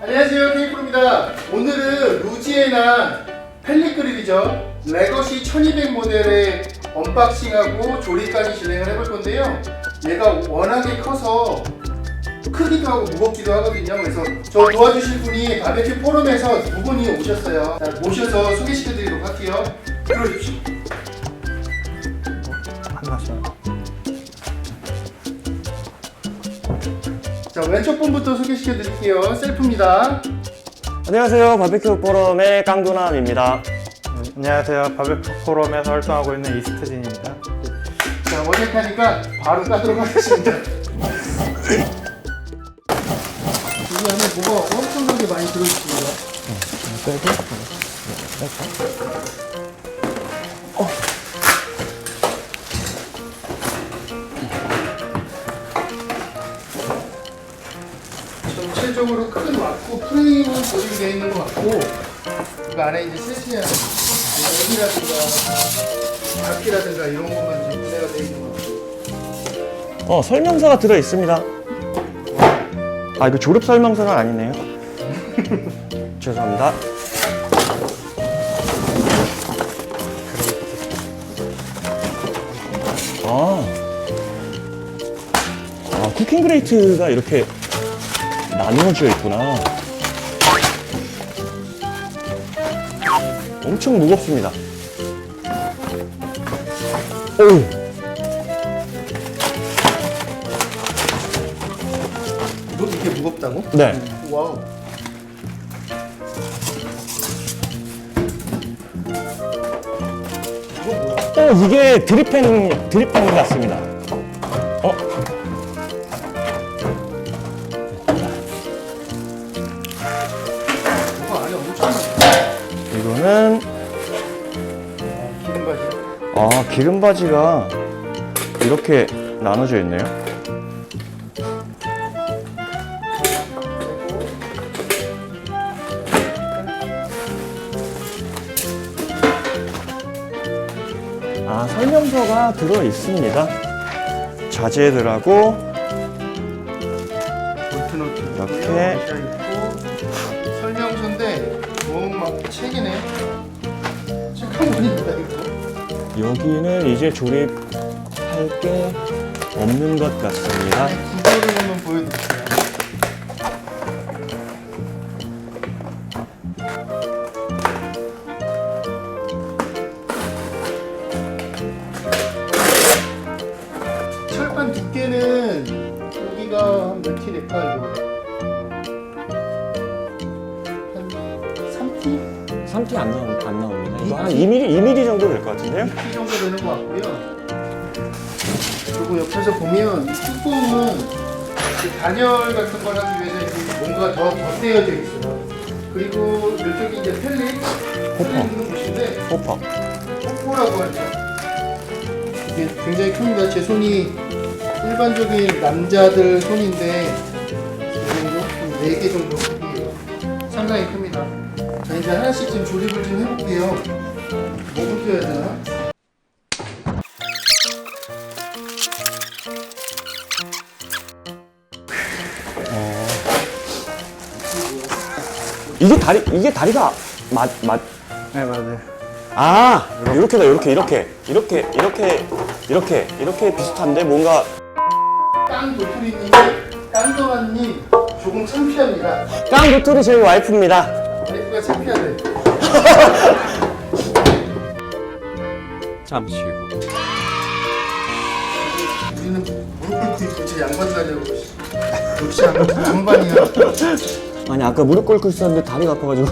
안녕하세요 케이프입니다. 오늘은 루지에나 펠릿 그릴이죠. 레거시 1200 모델의 언박싱하고 조립까지 진행을 해볼 건데요. 얘가 워낙에 커서 크기도 하고 무겁기도 하거든요. 그래서 저 도와주실 분이 바베큐 포럼에서 두 분이 오셨어요. 자, 모셔서 소개시켜 드리도록 할게요. 들어주십시오. 하나씩. 왼쪽 분부터 소개시켜 드릴게요 셀프입니다 안녕하세요. 바베큐 포럼의 깡도남입니다. 안녕하세요. 바베큐 포럼에서 활동하고 있는 이스트진입니다. 자 어색하니까 바로 까도록 하겠습니다 여기 안에 뭐가 엄청나게 많이 들어있습니다 전체적으로 큰 왔고 프레임은 조립이 되어 있는 것 같고 그 안에 이제 세세한 여기라든가 바퀴라든가 이런 것만 지금 분해가 되어 있는 것 같고 어, 설명서가 들어 있습니다. 아, 이거 조립 설명서는 아니네요. 죄송합니다. 아, 아 쿠킹 그레이트가 이렇게 나누어져 있구나. 엄청 무겁습니다. 오. 이거 이게 무겁다고? 네. 와우. 이거 뭐야? 어, 이게 드립팬, 드립팬 같습니다. 아, 기름 바지가 이렇게 나눠져 있네요. 아, 설명서가 들어 있습니다. 자재들하고 이렇게. 이제 조립할 게 없는 것 같습니다. 구조를 한번 보여드릴게요. 3T 안, 나오, 안 나옵니다. 이거 한 2mm, 2mm 정도 될 것 같은데요? 2티 정도 되는 것 같고요. 그리고 옆에서 보면 이 뚜껑은 이 단열 같은 걸 하기 위해서 이렇게 뭔가 더 덧대어져 있어요. 그리고 이쪽이 이제 펠릿 호퍼. 펠릿 있는 곳인데 호퍼. 뽀뽀라고 하죠. 이게 굉장히 큽니다. 제 손이 일반적인 남자들 손인데 이 정도? 4개 정도 크기예요. 상당히 큽니다. 자 이제 하나씩 좀 조립을 좀 해볼게요. 뭐부터 해야 되나? 이게 다리, 이게 다리가 맞, 맞. 네, 맞아요. 아, 이렇게다, 이렇게, 이렇게. 이렇게, 이렇게, 이렇게, 이렇게 비슷한데 뭔가. 깡 도토리님, 깡도마님 조금 창피합니다. 깡 도토리 저희 와이프입니다. 와이프가 창피하네. 잠시 후. 우리는 무릎 꿇고 제 양반 다리라고 역시 양- 양반이야. 아니, 아까 무릎 꿇고 있었는데 다리가 아파가지고.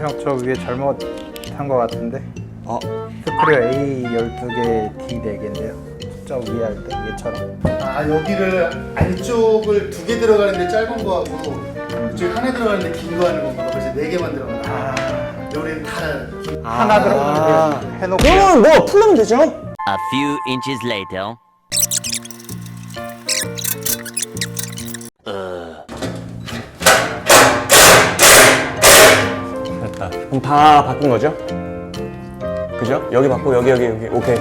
형, 저 위에 잘못한 것 같은데. 아, 스크류 A 12개, D 4개인데요. 저 위에 할 때, 얘처럼. 아 여기를 안쪽을 두 개 들어가는데 짧은 거하고 이쪽 하나 들어가는데 긴 거 하는 건가? 그래서 네 개만 들어가나? 아, 여기는 다 하나 아. 들어가는 게 해놓고. 그러면 뭐 풀면 되죠? A few inches later. 됐다. 그럼 다 바꾼 거죠? 그죠? 여기 바꾸고 여기 여기 여기 오케이.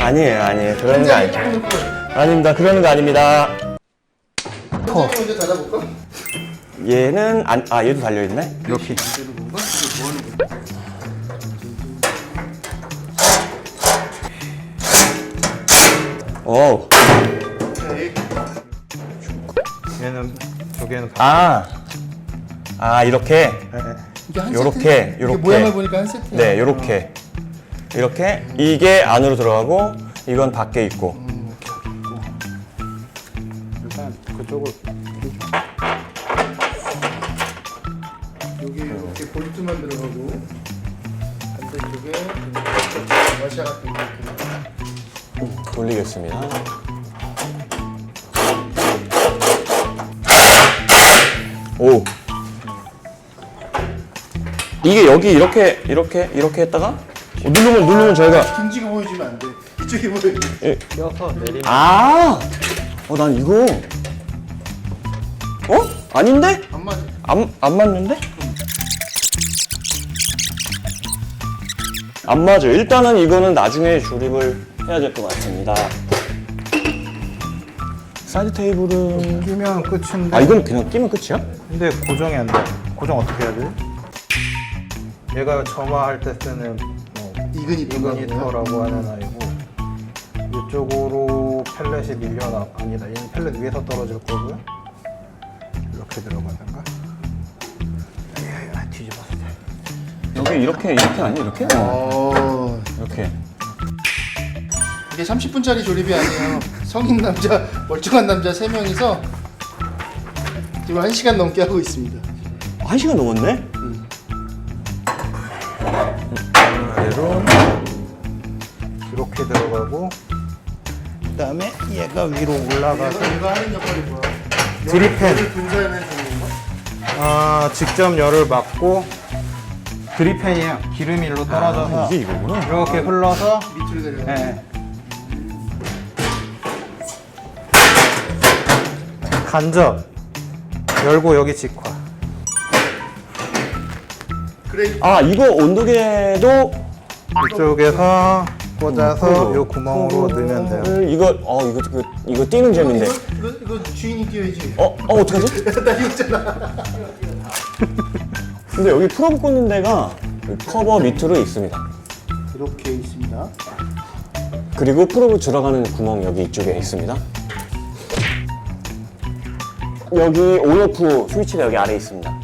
아니에요, 아니에요. 그러는 거 놓고 아닙니다. 그러는 거 아닙니다. 포 먼저 닫아볼까? 얘는 안, 아 얘도 달려 있네. 이렇게? 오. 얘는 저기에는 아. 아 이렇게. 이게 한 요렇게, 세트? 이게 요렇게. 모양을 보니까 한 세트야. 네, 요렇게. 이렇게 이게 안으로 들어가고 이건 밖에 있고. 일단 그쪽을 여기 이렇게 볼트만 들어가고 반대쪽에 와샤 같은 거. 돌리겠습니다. 오. 이게 여기 이렇게 이렇게 이렇게 했다가 어, 누르면 누르면 저희가 등지가 보여주면 안 돼. 이쪽이 보여. 껴서 내리면 아. 어, 난 이거. 어? 아닌데? 안 맞아. 안, 안 맞는데? 안 맞아요. 일단은 이거는 나중에 조립을 해야 될 것 같습니다. 사이드 테이블은. 끼면 끝인데 아, 이건 그냥 끼면 끝이야? 근데 고정이 안 돼. 고정 어떻게 해야 돼? 얘가 점화할 때 쓰는 뭐 이근이 이그니터라고 하는 아이고 이쪽으로 펠렛이 밀려나 아니다. 얘는 펠렛 위에서 떨어질 거고요. 이렇게 들어가든가. 아, 뒤집어서 돼. 여기 이렇게, 이렇게 아니야? 이렇게? 어. 이렇게. 이게 30분짜리 조립이 아니에요. 성인 남자, 멀쩡한 남자 3명이서 지금 1시간 넘게 하고 있습니다. 한 시간 넘었네? 얘로 이렇게 들어가고 그다음에 얘가 위로 올라가서 얘가, 얘가 하는 역할이 뭐야? 드립펜. 열을 분산해 주는 건가? 아, 직접 열을 막고 드립펜이에요. 기름이 일로 떨어져서 아, 이게 이거구나. 이렇게 흘러서 밑으로 내려가. 예. 간접 열고 여기 직화. 그래, 아, 이거 온도계도 이쪽에서 꽂아서 음, 요 구멍으로 넣으면 돼요. 이거, 어, 이거, 이거, 이거 뛰는 재미인데. 이거, 이거, 이거 주인이 뛰어야지. 어, 어, 어떡하지? 나 이거 있잖아. 근데 여기 프로브 꽂는 데가 그 커버 밑으로 있습니다. 이렇게 있습니다. 그리고 프로브 들어가는 구멍 여기 이쪽에 있습니다. 여기 온오프 스위치가 여기 아래에 있습니다.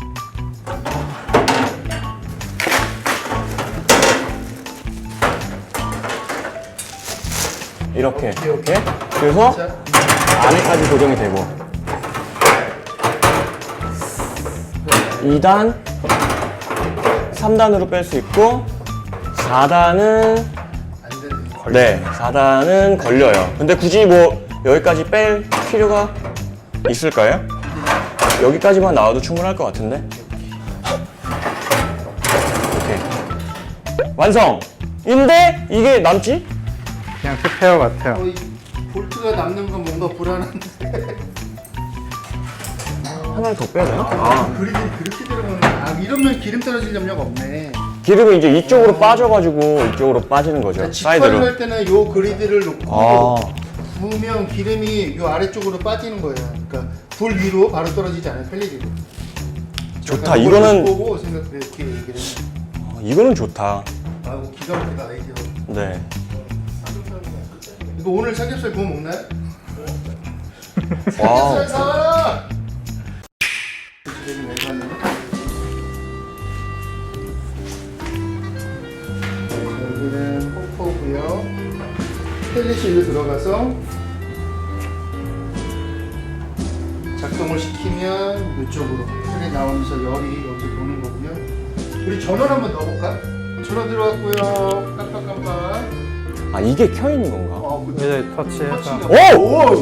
이렇게 이렇게 그래서 자, 안에까지 고정이 되고 2단 3단으로 뺄 수 있고 4단은 안 되네. 네, 4단은 걸려요. 근데 굳이 뭐 여기까지 뺄 필요가 있을까요? 여기까지만 나와도 충분할 것 같은데. 완성! 인데 이게 남지? 그냥 스페어 같아요. 어, 이 볼트가 남는 건 뭔가 불안한데. 하나를 더 빼야 되나? 아. 그리들이 그렇게 들어가는. 아, 이러면 기름 떨어질 염려가 없네. 기름이 이제 이쪽으로 빠져가지고 이쪽으로 빠지는 거죠. 직화를 사이드로. 할 때는 요 그리드를 놓고 아. 부으면 기름이 요 아래쪽으로 빠지는 거예요. 그러니까 불 위로 바로 떨어지지 않아요. 펠리트로. 좋다. 이거는 보고 생각 이렇게 얘기를 해. 어, 이거는 좋다. 아이고 기가 막히다 아이디어. 네. 이거 오늘 삼겹살 구워 먹나요? 와우. 삼겹살 사와라. 여기는 pom프고요. 펠릿실로 들어가서 작동을 시키면 이쪽으로 펠릿 나오면서 열이 여기 도는 거고요. 우리 전원 한번 넣어볼까? 전원 들어갔고요. 깜빡깜빡. 아 이게 켜 있는 건가? 어, 그 이제 터치해서. 오!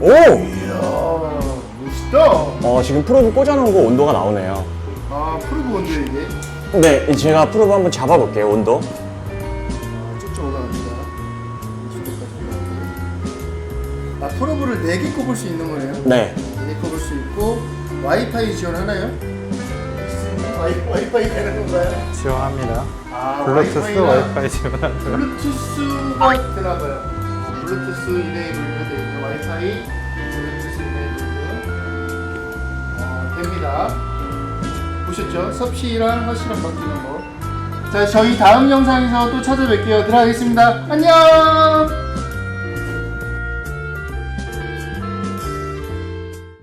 오! 이야, 멋있다. 어 지금 프로브 꽂아놓은 거 온도가 나오네요. 아, 프로브 원데 이게. 네, 제가 프로브 한번 잡아볼게요, 온도. 아, 쭉쭉 올라갑니다. 이 정도까지 올라가고요. 아, 프로브를 4개 꼽을 수 있는 거네요. 네. 4개 꼽을 수 있고, 와이파이 지원하나요? 와이, 와이파이 되는 건가요? 지원합니다. 아, 블루투스 와이파이 지원합니다. 블루투스가 되나봐요. 어, 블루투스 이네이블드 되어 있는 와이파이 블루투스 이네이블드 어, 됩니다. 보셨죠? 섭씨랑 허씨랑 바뀌는 거. 자, 저희 다음 영상에서 또 찾아뵐게요. 들어가겠습니다. 안녕!